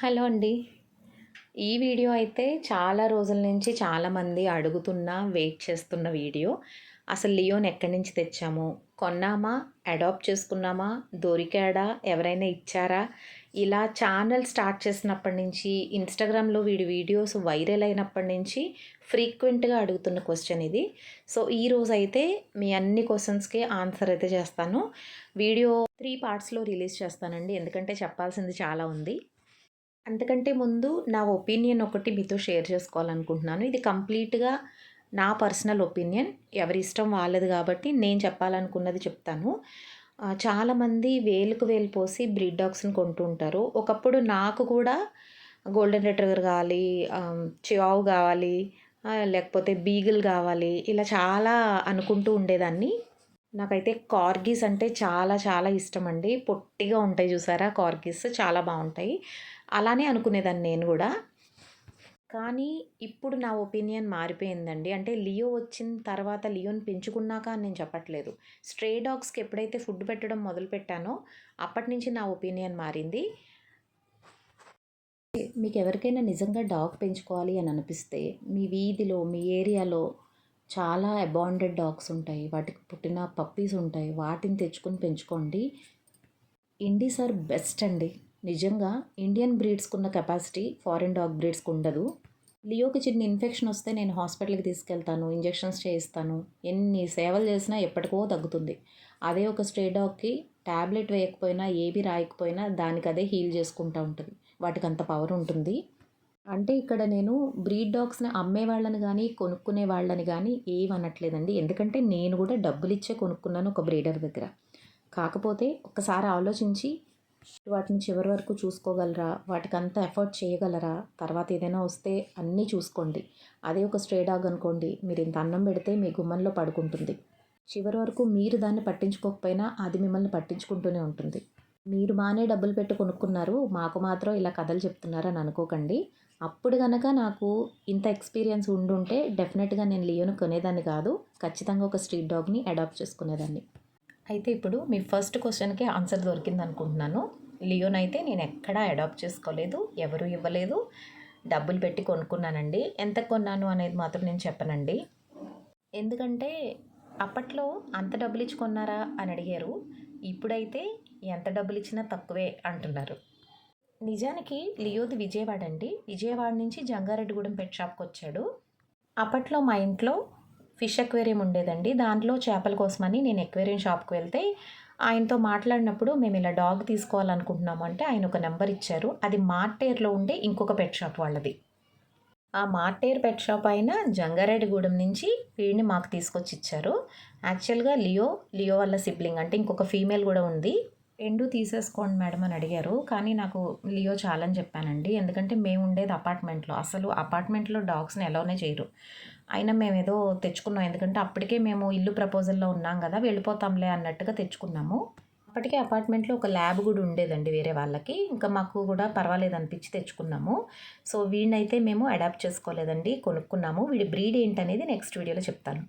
Hello అండి. ఈ video అయితే చాలా రోజుల నుంచి చాలామంది అడుగుతున్న వెయిట్ చేస్తున్న వీడియో. అసలు లియోన్ ఎక్కడి నుంచి తెచ్చాము? కొన్నామా? అడాప్ట్ చేసుకున్నామా? దొరికాడా? ఎవరైనా ఇచ్చారా? ఇలా ఛానల్ స్టార్ట్ చేసినప్పటి నుంచి ఇన్స్టాగ్రామ్లో వీడి వీడియోస్ వైరల్ అయినప్పటి నుంచి ఫ్రీక్వెంట్గా అడుగుతున్న క్వశ్చన్ ఇది. సో ఈ రోజు అయితే మీ అన్ని క్వశ్చన్స్కి ఆన్సర్ అయితే చేస్తాను. వీడియో త్రీ పార్ట్స్లో రిలీజ్ చేస్తానండి. ఎందుకంటే చెప్పాల్సింది చాలా ఉంది. అంతకంటే ముందు నా ఒపీనియన్ ఒకటి మీతో షేర్ చేసుకోవాలనుకుంటున్నాను. ఇది కంప్లీట్గా నా పర్సనల్ ఒపీనియన్. ఎవరి ఇష్టం వాళ్ళది కాబట్టి నేను చెప్పాలనుకున్నది చెప్తాను. చాలామంది వేలుకు వేలు పోసి బ్రీడ్ డాగ్స్ని కొంటూ ఉంటారు. ఒకప్పుడు నాకు కూడా గోల్డెన్ రిట్రీవర్ కావాలి చివావు కావాలి లేకపోతే బీగిల్ కావాలి ఇలా చాలా అనుకుంటూ ఉండేదాన్ని. నాకైతే కార్గీస్ అంటే చాలా చాలా ఇష్టం అండి పొట్టిగా ఉంటాయి చూసారా కార్గీస్? చాలా బాగుంటాయి. అలానే అనుకునేదాన్ని నేను కూడా. కానీ ఇప్పుడు నా ఒపీనియన్ మారిపోయిందండి. అంటే లియో వచ్చిన తర్వాత లియోని పెంచుకున్నాక అని నేను చెప్పట్లేదు. స్ట్రే డాగ్స్కి ఎప్పుడైతే ఫుడ్ పెట్టడం మొదలు పెట్టానో అప్పటి నుంచి నా ఒపీనియన్ మారింది. మీకు ఎవరికైనా నిజంగా డాగ్ పెంచుకోవాలి అని అనిపిస్తే మీ వీధిలో మీ ఏరియాలో చాలా అబాండెడ్ డాగ్స్ ఉంటాయి. వాటికి పుట్టిన పప్పీస్ ఉంటాయి. వాటిని తెచ్చుకొని పెంచుకోండి. ఇండీస్ ఆర్ బెస్ట్ అండి. నిజంగా ఇండియన్ బ్రీడ్స్కి ఉన్న కెపాసిటీ ఫారిన్ డాగ్ బ్రీడ్స్కి ఉండదు. లియోకి చిన్న ఇన్ఫెక్షన్ వస్తే నేను హాస్పిటల్కి తీసుకెళ్తాను ఇంజెక్షన్స్ చేయిస్తాను. ఎన్ని సేవలు చేసినా ఎప్పటికో తగ్గుతుంది. అదే ఒక స్ట్రే డాగ్కి ట్యాబ్లెట్ వేయకపోయినా ఏవి రాయకపోయినా దానికి అదే హీల్ చేసుకుంటూ ఉంటుంది. వాటికి అంత పవర్ ఉంటుంది. అంటే ఇక్కడ నేను బ్రీడ్ డాగ్స్ని అమ్మే వాళ్ళని కానీ కొనుక్కునే వాళ్ళని కానీ ఏమనట్లేదండి. ఎందుకంటే నేను కూడా డబ్బులు ఇచ్చే కొనుక్కున్నాను ఒక బ్రీడర్ దగ్గర. కాకపోతే ఒకసారి ఆలోచించి వాటిని చివరి వరకు చూసుకోగలరా వాటికి అంత ఎఫర్ట్ చేయగలరా తర్వాత ఏదైనా వస్తే అన్నీ చూసుకోండి. అదే ఒక స్ట్రే డాగ్ అనుకోండి మీరు ఇంత అన్నం పెడితే మీ గుమ్మంలో పడుకుంటుంది. చివరి వరకు మీరు దాన్ని పట్టించుకోకపోయినా అది మిమ్మల్ని పట్టించుకుంటూనే ఉంటుంది. మీరు బాగానే డబ్బులు పెట్టి కొనుక్కున్నారు మాకు మాత్రం ఇలా కథలు చెప్తున్నారని అనుకోకండి. అప్పుడు కనుక నాకు ఇంత ఎక్స్పీరియన్స్ ఉండుంటే డెఫినెట్గా నేను లియోను కొనేదాన్ని కాదు ఖచ్చితంగా ఒక స్ట్రీట్ డాగ్ని అడాప్ట్ చేసుకునేదాన్ని. అయితే ఇప్పుడు మీ ఫస్ట్ క్వశ్చన్కి ఆన్సర్ దొరికింది అనుకుంటున్నాను లియోన్ అయితే నేను ఎక్కడా అడాప్ట్ చేసుకోలేదు ఎవరు ఇవ్వలేదు డబ్బులు పెట్టి కొనుక్కున్నానండి. ఎంత కొన్నాను అనేది మాత్రం నేను చెప్పనండి. ఎందుకంటే అప్పట్లో అంత డబ్బులు ఇచ్చి కొన్నారా అని అడిగారు. ఇప్పుడైతే ఎంత డబ్బులు ఇచ్చినా తక్కువే అంటున్నారు. నిజానికి లియోది విజయవాడ అండి విజయవాడ నుంచి జంగారెడ్డిగూడెం పెట్ షాప్కి వచ్చాడు. అప్పట్లో మా ఇంట్లో ఫిష్ ఎక్వేరియం ఉండేదండి. దాంట్లో చేపల కోసమని నేను ఎక్వేరియం షాప్కి వెళ్తే ఆయనతో మాట్లాడినప్పుడు మేము ఇలా డాగ్ తీసుకోవాలనుకుంటున్నాము అంటే ఆయన ఒక నెంబర్ ఇచ్చారు. అది మార్టేర్లో ఉండే ఇంకొక పెట్ షాప్ వాళ్ళది. ఆ మార్టేర్ పెట్ షాప్ అయిన జంగారెడ్డిగూడెం నుంచి వీడిని మాకు తీసుకొచ్చి ఇచ్చారు. యాక్చువల్గా లియో లియో వాళ్ళ సిబ్లింగ్ అంటే ఇంకొక ఫీమేల్ కూడా ఉంది. ఎండు తీసేసుకోండి మేడం అని అడిగారు. కానీ నాకు లియో చాలని చెప్పానండి. ఎందుకంటే మేము ఉండేది అపార్ట్మెంట్లో. అసలు అపార్ట్మెంట్లో డాగ్స్ని ఎలానే చేయరు. అయినా మేము ఏదో తెచ్చుకున్నాం. ఎందుకంటే అప్పటికే మేము ఇల్లు ప్రపోజల్లో ఉన్నాం కదా వెళ్ళిపోతాంలే అన్నట్టుగా తెచ్చుకున్నాము. అప్పటికే అపార్ట్మెంట్లో ఒక ల్యాబ్ కూడా ఉండేదండి వేరే వాళ్ళకి. ఇంకా మాకు కూడా పర్వాలేదు అనిపించి తెచ్చుకున్నాము. సో వీడినైతే మేము అడాప్ట్ చేసుకోలేదండి కొనుక్కున్నాము. వీడి బ్రీడ్ ఏంటనేది నెక్స్ట్ వీడియోలో చెప్తాను.